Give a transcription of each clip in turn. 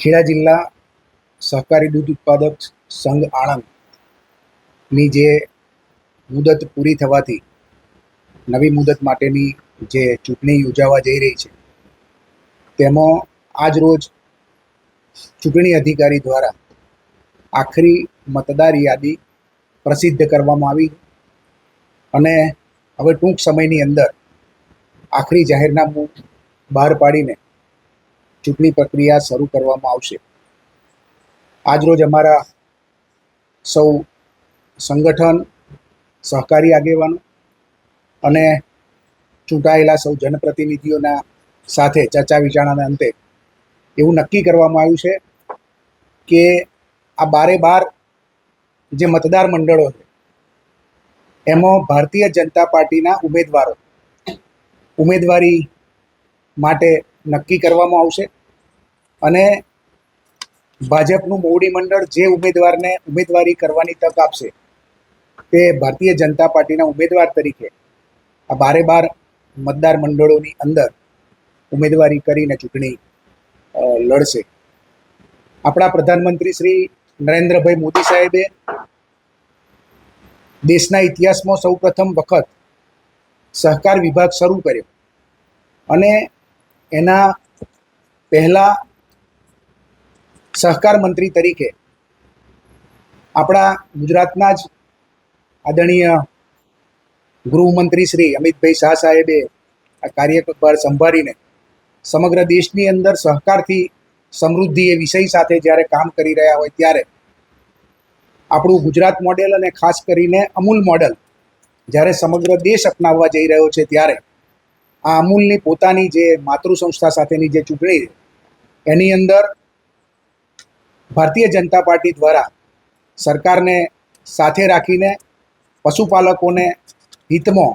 ખેડા જિલ્લા સહકારી દૂધ ઉત્પાદક સંઘ આણંદની જે મુદત પૂરી થવાથી, નવી મુદત માટેની જે ચૂંટણી યોજાવા જઈ રહી છે, તેમાં આજ રોજ ચૂંટણી અધિકારી દ્વારા આખરી મતદાર યાદી પ્રસિદ્ધ કરવામાં આવી અને હવે ટૂંક સમયની અંદર આખરી જાહેરનામું બહાર પાડીને ચૂંટણી પ્રક્રિયા શરૂ કરવામાં આવશે. આજરોજ અમારા સૌ સંગઠન, સહકારી આગેવાનો અને ચૂંટાયેલા સૌ જનપ્રતિનિધિઓના સાથે ચર્ચા વિચારણાના અંતે એવું નક્કી કરવામાં આવ્યું છે કે આ બારે બાર જે મતદાર મંડળો છે, એમાં ભારતીય જનતા પાર્ટીના ઉમેદવારો, ઉમેદવારી માટે નક્કી કરવામાં આવશે. અને ભાજપનું મોવડી મંડળ જે ઉમેદવારને ઉમેદવારી કરવાની તક આપશે, તે ભારતીય જનતા પાર્ટીના ઉમેદવાર તરીકે આ બારે બાર મતદાર મંડળોની અંદર ઉમેદવારી કરીને ચૂંટણી લડશે. આપણા પ્રધાનમંત્રી શ્રી નરેન્દ્રભાઈ મોદી સાહેબે દેશના ઇતિહાસમાં સૌપ્રથમ વખત સહકાર વિભાગ શરૂ કર્યો. અને એના પહેલા સહકાર મંત્રી તરીકે આપણા ગુજરાતના જ આદરણીય ગૃહમંત્રી શ્રી અમિતભાઈ શાહ સાહેબે આ કાર્યભાર સંભાળીને સમગ્ર દેશની અંદર સહકારથી સમૃદ્ધિ એ વિષય સાથે જ્યારે કામ કરી રહ્યા હોય ત્યારે આપણું ગુજરાત મોડેલ અને ખાસ કરીને અમૂલ મોડેલ જ્યારે સમગ્ર દેશ અપનાવવા જઈ રહ્યો છે ત્યારે આ અમૂલની પોતાની જે માતૃ સંસ્થા સાથેની જે ચૂંટણી એની અંદર ભારતીય જનતા પાર્ટી દ્વારા સરકારને સાથે રાખીને પશુપાલકોને હિતમાં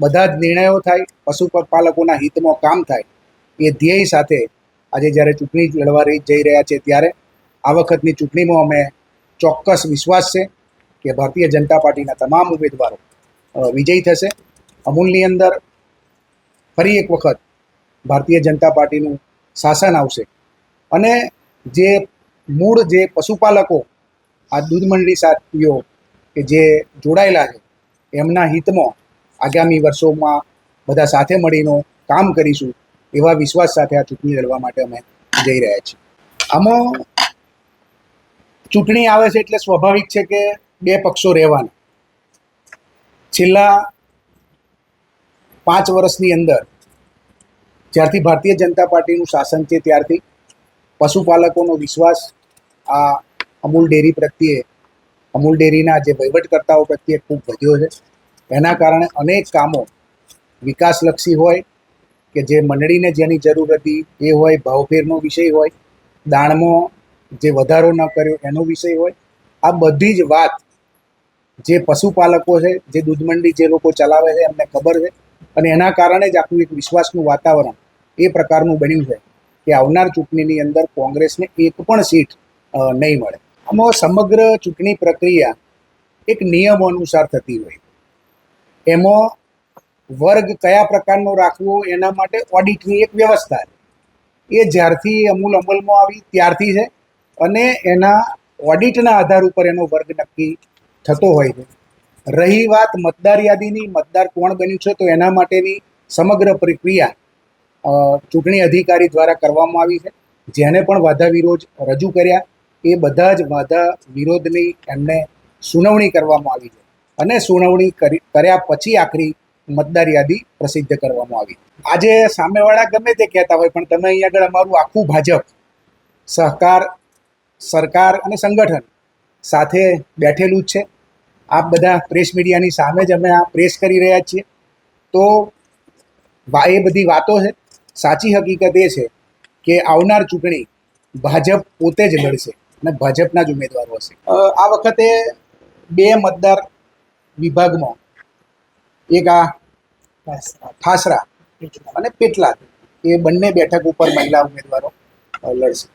બધા જ નિર્ણયો થાય, પશુપાલકોના હિતમાં કામ થાય, એ ધ્યેય સાથે આજે જ્યારે ચૂંટણી લડવા જઈ રહ્યા છે ત્યારે આ વખતની ચૂંટણીમાં અમે ચોક્કસ વિશ્વાસ છે કે ભારતીય જનતા પાર્ટીના તમામ ઉમેદવારો વિજયી થશે. અમૂલની અંદર ફરી એક વખત ભારતીય જનતા પાર્ટીનું શાસન આવશે. અને જે મૂળ જે પશુપાલકો, આ દૂધ મંડળી સાથીઓ કે જે જોડાયેલા છે, એમના હિતમાં આગામી વર્ષોમાં બધા સાથે મળીને કામ કરીશું એવા વિશ્વાસ સાથે આ ચૂંટણી લડવા માટે અમે જઈ રહ્યા છીએ. આમાં ચૂંટણી આવે છે એટલે સ્વાભાવિક છે કે બે પક્ષો રહેવાના. છેલ્લા પાંચ વર્ષની અંદર જ્યારથી ભારતીય જનતા પાર્ટીનું શાસન છે ત્યારથી પશુપાલકોનો વિશ્વાસ આ અમૂલ ડેરી પ્રત્યે, અમૂલ ડેરીના જે વહીવટકર્તાઓ પ્રત્યે ખૂબ વધ્યો છે. એના કારણે અનેક કામો વિકાસલક્ષી હોય કે જે મંડળીને જેની જરૂર હતી એ હોય ભાવફેરનો વિષય હોય દાણમાં જે વધારો ન કર્યો એનો વિષય હોય. આ બધી જ વાત જે પશુપાલકો છે, જે દૂધ મંડી જે લોકો ચલાવે છે, એમને ખબર છે. અને એના કારણે જ આખું એક વિશ્વાસનું વાતાવરણ એ પ્રકારનું બન્યું છે કે આવનાર ચૂંટણીની અંદર કોંગ્રેસને એક પણ સીટ નહીં મળે. આમાં સમગ્ર ચૂંટણી પ્રક્રિયા એક નિયમો અનુસાર થતી હોય એમાં વર્ગ કયા પ્રકારનો રાખવો એના માટે ઓડિટની એક વ્યવસ્થા છે. એ જ્યારથી અમૂલ અમલમાં આવી ત્યારથી છે અને એના ઓડિટના આધાર ઉપર એનો વર્ગ નક્કી થતો હોય છે. રહી વાત મતદાર યાદીની, મતદાર કોણ બન્યું છે, તો એના માટેની સમગ્ર પ્રક્રિયા ચૂંટણી અધિકારી દ્વારા કરવામાં આવી છે. જેને પણ વાધા વિરોધ રજૂ કર્યા, એ બધા જ વાધા વિરોધની એમને સુનાવણી કરવામાં આવી છે. અને સુનાવણી કરી, કર્યા પછી આખરી મતદાર યાદી પ્રસિદ્ધ કરવામાં આવી આજે સામેવાળા ગમે તે કહેતા હોય, પણ તમે અહીંયા આગળ અમારું આખું ભાજપ, સહકાર, સરકાર અને સંગઠન સાથે બેઠેલું જ છે. આપ બધા પ્રેસ મીડિયાની સામે જ અમે આ પ્રેસ કરી રહ્યા છીએ. તો એ બધી વાતો છે. સાચી હકીકત એ છે કે આવનાર ચૂંટણી ભાજપ પોતે જ લડશે અને ભાજપના જ ઉમેદવારો હશે. આ વખતે બે મતદાર વિભાગમાં એક આ ઠાસરા અને પેટલાદ, એ બંને બેઠક ઉપર મહિલા ઉમેદવારો લડશે.